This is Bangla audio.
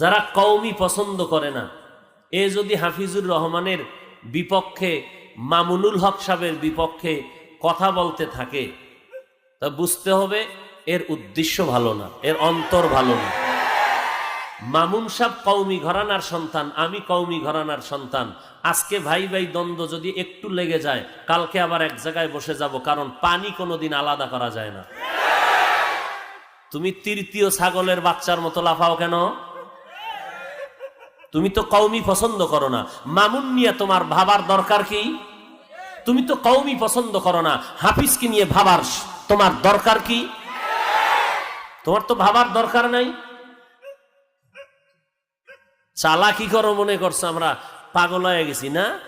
যারা কওমি পছন্দ করে না, এ যদি হাফিজুর রহমানের বিপক্ষে, মামুনুল হক সাহেবের বিপক্ষে কথা বলতে থাকে, তা বুঝতে হবে এর উদ্দেশ্য ভালো না, এর অন্তর ভালো না। মামুন সাহ কৌমি ঘরানার সন্তান, আমি কৌমি ঘরানার সন্তান। আজকে ভাই ভাই দ্বন্দ্ব যদি একটু লেগে যায়, কালকে আবার এক জায়গায় বসে যাব, কারণ পানি কোনোদিন আলাদা করা যায় না। তুমি তৃতীয় ছাগলের বাচ্চার মতো লাফাও কেন? তুমি তো কৌমি পছন্দ করো না। মামুন নিয়ে তোমার ভাবার দরকার কি? তুমি তো কৌমি পছন্দ করো না। হাফিজকে নিয়ে ভাবার তোমার দরকার কি? তোমার তো ভাবার দরকার নাই। চালা কি করো মনে করছ আমরা। পাগল হয়ে গেছি না?